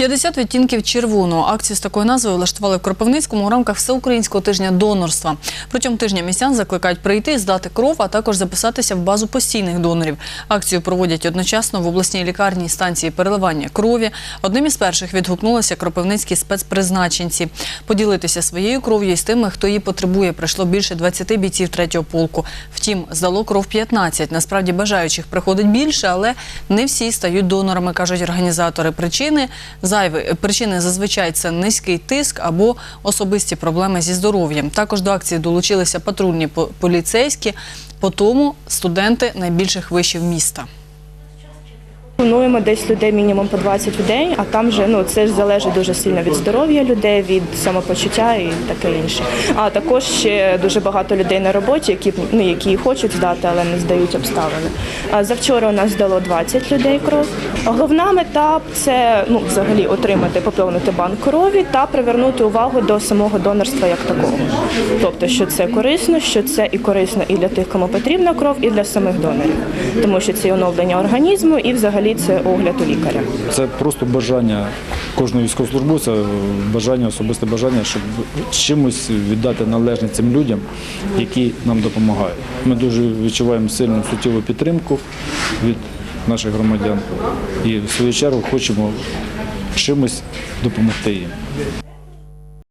50 відтінків червоного. Акцію з такою назвою влаштували в Кропивницькому у рамках всеукраїнського тижня донорства. Протягом тижня містян закликають прийти, здати кров, а також записатися в базу постійних донорів. Акцію проводять одночасно в обласній лікарні станції переливання крові. Одним із перших відгукнулися кропивницькі спецпризначенці. Поділитися своєю кров'ю із тими, хто її потребує, прийшло більше 20 бійців третього полку. Втім, здало кров 15. Насправді бажаючих приходить більше, але не всі стають донорами, кажуть організатори. Причини зайві причини зазвичай це низький тиск або особисті проблеми зі здоров'ям. Також до акції долучилися патрульні по- поліцейські, по тому студенти найбільших вишів міста. Плануємо десь людей мінімум по 20 в день, а там вже ну це ж залежить дуже сильно від здоров'я людей, від самопочуття і таке інше. А також ще дуже багато людей на роботі, які ну які хочуть здати, але не здають обставини. А завчора у нас здало 20 людей кров. Головна мета це ну взагалі отримати, поповнити банк крові та привернути увагу до самого донорства як такого. Тобто, що це корисно, що це і корисно і для тих, кому потрібна кров, і для самих донорів, тому що це оновлення організму, і взагалі це огляд у лікаря. Це просто бажання кожного військовослужбовця, бажання, особисте бажання, щоб чимось віддати належне цим людям, які нам допомагають. Ми дуже відчуваємо сильну суттєву підтримку від наших громадян і в свою чергу хочемо чимось допомогти їм.